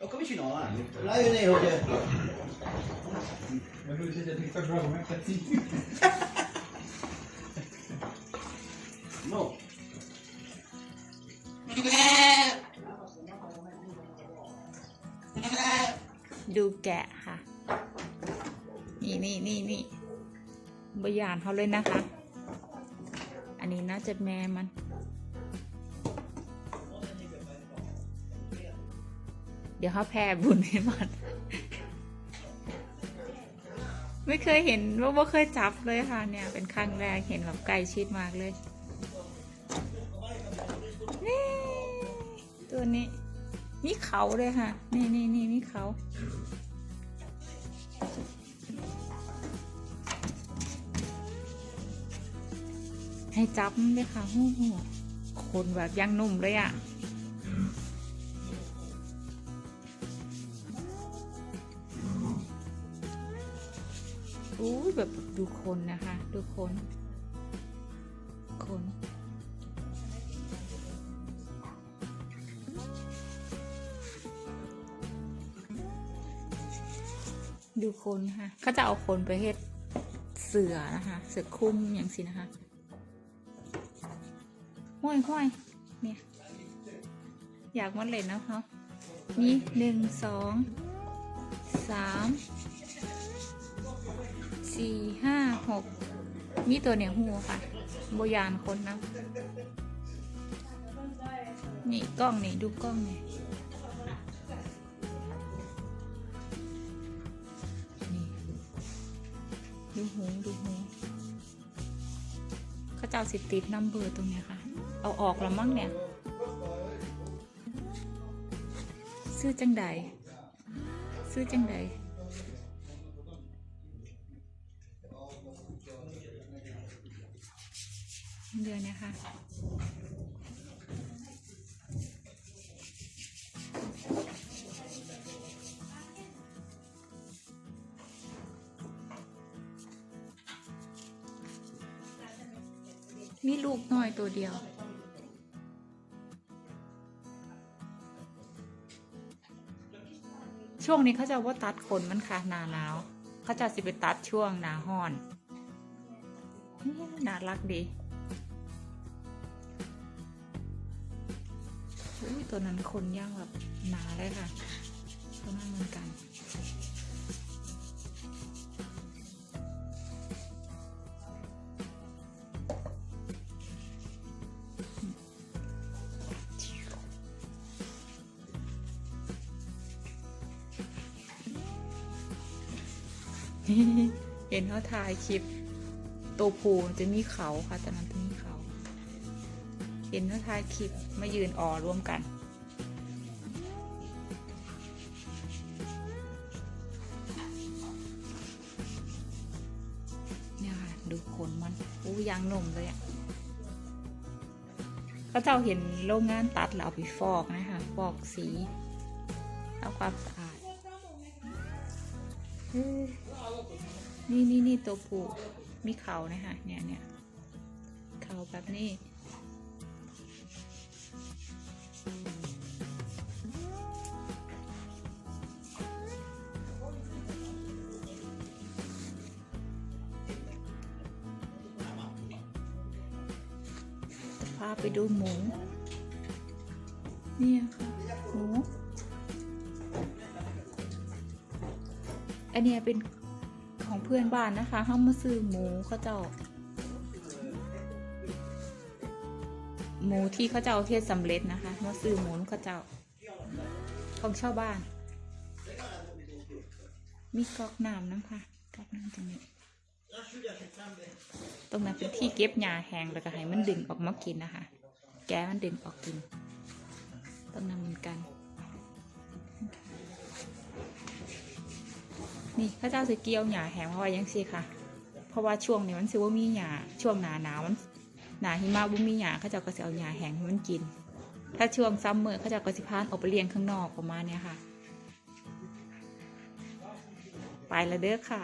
Ho vicino avanti. Là io ne ho che... Ma lui siete di fare bravo, ma impazziti. No. ดูแกะค่ะ นี่นี่นี่นี่บยานเขาเลยนะคะ อันนี้น่าจะแม่มัน เดี๋ยวเขาแผ่บุญให้มัน ไม่เคยเห็นว่าว่าเคยจับเลยค่ะเนี่ย เป็นครั้งแรกเห็นแบบใกล้ชิดมากเลย นี่ ตัวนี้ มีเขาเลยค่ะ นี่นี่นี่มีเขาให้จับเลยค่ะหูหูคนแบบยังนุ่มเลยอะ่ะ อู้แบบดูคนนะคะ ดูคน คนดูคนค่ะเขาจะเอาคนไปเฮ็ดเสือนะคะ เสือคุ้มอย่างสินะคะห้อยห้อยเนี่ย อยากมาเล่นนะเขามีหนึ่งสอง สามสี่ห้าหกมีตัวเนี่ยหูค่ะโบยานคนนะ นี่กล้องนี่ดูกล้องนี่นี่ดูหูดูหูเขาเจ้าสิติดนัมเบอร์ตรงเนี้ยค่ะ เอาออกแล้วมั้งเนี่ย ซื้อจังใด ซื้อจังใดเดือนนี่ยค่ะมีลูกน้อยตัวเดียว ช่วงนี้เขาจะว่าตัดขนมันค่ะหนาหนาวเขาจะสิไปตัดช่วงหนาห้อนนี่น่ารักดีอุ้ยตัวนั้นขนย่างแบบหนา เห็นเขาถ่ายคลิปตัวผูจะมีเขาค่ะตอนนั้นจะมีเขา เห็นเขาถ่ายคลิปมายืนออร่วมกันเนี่ยค่ะดูขนมันอู้ยางหนุ่มเลยอะเขาเจ้าเห็นโรงงานตัดแล้วเอาไปฟอกนะคะ ฟอกสีเอาความสะอาด นี่นี่นี่ตัวผูมีเขานะคะเนี่ยเนี่ยเขาแบบนี้พาไปดูหมู เนี่ยค่ะหมู อันนี้เป็นของเพื่อนบ้านนะคะเขามาซื้อหมูเขาเจ้า หมูที่เขาเจ้าเทศสำเร็จนะคะมาซื้อหมูเขาเจ้า ของชาวบ้าน มีก๊อกน้ำน้ำค่ะก๊อกน้ำตรงนี้ตรงนั้นเป็นที่เก็บหญ้าแห้งแล้วก็ให้มันดึงออกมากินนะคะ แกมันดึงออกกินตรงนั้นเหมือนกัน นี่ข้าเจ้าสิเกี่ยวหญ้าแหงเพราะว่ายังสิค่ะ เพราะว่าช่วงนี้มันสิว่ามีหญ้าช่วงหนาหนาวมันหนาหิมะบุมีหญ้าเขาเจ้าก็สิเอาหญ้าแหงให้มันกิน ถ้าช่วงซัมเมอร์เขาเจ้าก็สิพานออกไปเลี้ยงข้างนอกประมาณเนี้ยค่ะ ไปละเด้อค่ะ